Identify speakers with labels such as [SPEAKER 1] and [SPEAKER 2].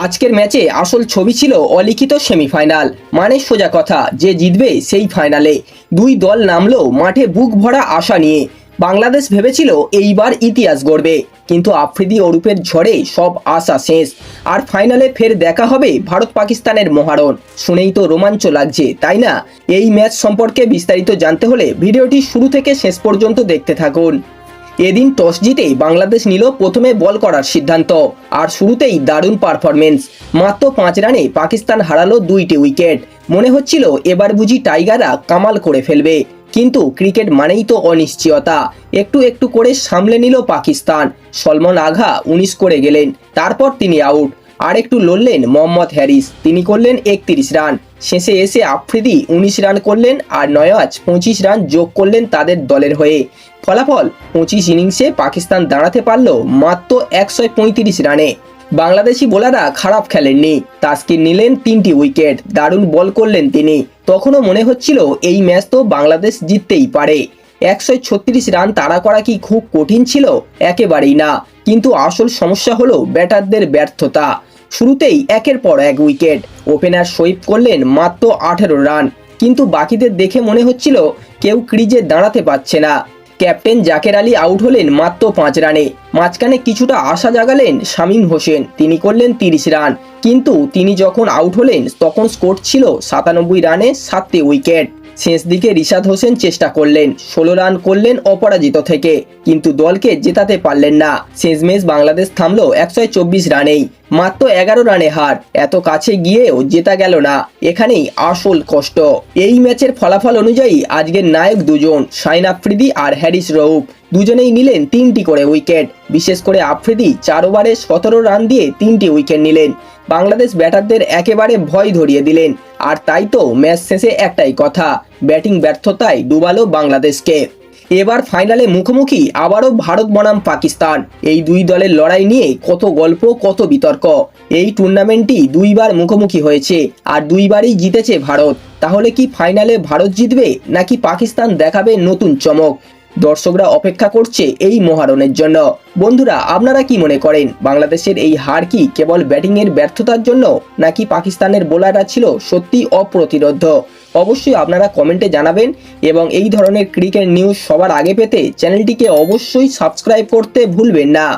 [SPEAKER 1] আজকের ম্যাচে আসল ছবি ছিল অলিখিত সেমিফাইনাল। মানে সোজা কথা, যে জিতবে সেই ফাইনালে। দুই দল নামলো মাঠে বুক ভরা আশা নিয়ে। বাংলাদেশ ভেবেছিল এইবার ইতিহাস গড়বে। কিন্তু আফ্রিদি ওরূপের ঝড়ে সব আশা শেষ। আর ফাইনালে ফের দেখা হবে ভারত পাকিস্তানের মহারণ। শুনেই তো রোমাঞ্চ লাগছে, তাই না? এই ম্যাচ সম্পর্কে বিস্তারিত জানতে হলে ভিডিওটি শুরু থেকে শেষ পর্যন্ত দেখতে থাকুন। এদিন টস জিতেই বাংলাদেশ নিল প্রথমে বল করার সিদ্ধান্ত, আর শুরুতেই দারুণ পারফরমেন্স। মাত্র পাঁচ রানে পাকিস্তান হারালো দুইটি উইকেট। মনে হচ্ছিল এবার বুঝি টাইগাররা কামাল করে ফেলবে, কিন্তু ক্রিকেট মানেই তো অনিশ্চয়তা। একটু একটু করে সামলে নিল পাকিস্তান। সলমন আঘা উনিশ করে গেলেন, তারপর তিনি আউট আর একটু লড়লেন মোহাম্মদ হ্যারিস। তিনি করলেন একত্রিশ রান। শেষে এসে আফ্রিদি উনিশ রান করলেন আর নয়াজ পঁচিশ রান যোগ করলেন তাদের দলের হয়ে। ফলাফল পঁচিশ ইনিংসে পাকিস্তান দাঁড়াতে পারল মাত্র একশো পঁয়ত্রিশ রানে। বাংলাদেশি বোলাররা খারাপ খেলেননি। তাস্কির নিলেন তিনটি উইকেট। দারুণ বল করলেন তিনি। তখনও মনে হচ্ছিল এই ম্যাচ তো বাংলাদেশ জিততেই পারে। একশো ছত্রিশ রান তাড়া করা কি খুব কঠিন ছিল? একেবারেই না। কিন্তু আসল সমস্যা হলো ব্যাটারদের ব্যর্থতা। শুরুতেই একের পর এক উইকেট। ওপেনার শোয়েব করলেন মাত্র আঠেরো রান, কিন্তু বাকিদের দেখে মনে হচ্ছিল কেউ ক্রিজে দাঁড়াতে পারছে না। ক্যাপ্টেন জাকের আলী আউট হলেন মাত্র পাঁচ রানে। মাঝখানে কিছুটা আশা জাগালেন শামীম হোসেন। তিনি করলেন তিরিশ রান, কিন্তু তিনি যখন আউট হলেন তখন স্কোর ছিল সাতানব্বই রানে সাতটি উইকেট। শেষ দিকে রিশাদ হোসেন চেষ্টা করলেন, ষোলো রান করলেন অপরাজিত থেকে, কিন্তু দলকে জেতাতে পারলেন না। শেষমেশ বাংলাদেশ থামলো একশো চব্বিশ রানেই, মাত্র এগারো রানে হার, এত কাছে গিয়েও জেতা গেল না, এখানেই আসল কষ্ট। এই ম্যাচের ফলাফল অনুযায়ী আজকের নায়ক দুজন, শাইন আফ্রিদি আর হ্যারিস রৌফ দুজনেই নিলেন তিনটি করে উইকেট। বিশেষ করে আফ্রিদি চার ওভারে সতেরো রান দিয়ে তিনটি উইকেট নিলেন। বাংলাদেশ ব্যাটারদের একেবারে ভয় ধরিয়ে দিলেন। আর তাই তো ম্যাচ শেষে একটাই কথা, ব্যাটিং ব্যর্থতায় ডুবালো বাংলাদেশকে। এবার ফাইনালে মুখোমুখি আবারও ভারত বনাম পাকিস্তান। এই দুই দলের লড়াই নিয়ে কত গল্প, কত বিতর্ক। এই টুর্নামেন্টটি দুইবার মুখোমুখি হয়েছে আর দুইবারই জিতেছে ভারত। তাহলে কি ফাইনালে ভারত জিতবে নাকি পাকিস্তান দেখাবে নতুন চমক? দর্শকরা অপেক্ষা করছে এই মহারণের জন্য। বন্ধুরা, আপনারা কি মনে করেন, বাংলাদেশের এই হার কি কেবল ব্যাটিংয়ের ব্যর্থতার জন্য, নাকি পাকিস্তানের বোলাররা ছিল সত্যি অপ্রতিরোধ? অবশ্যই আপনারা কমেন্টে জানাবেন এবং এই ধরনের ক্রিকেট নিউজ সবার আগে পেতে চ্যানেলটিকে অবশ্যই সাবস্ক্রাইব করতে ভুলবেন না।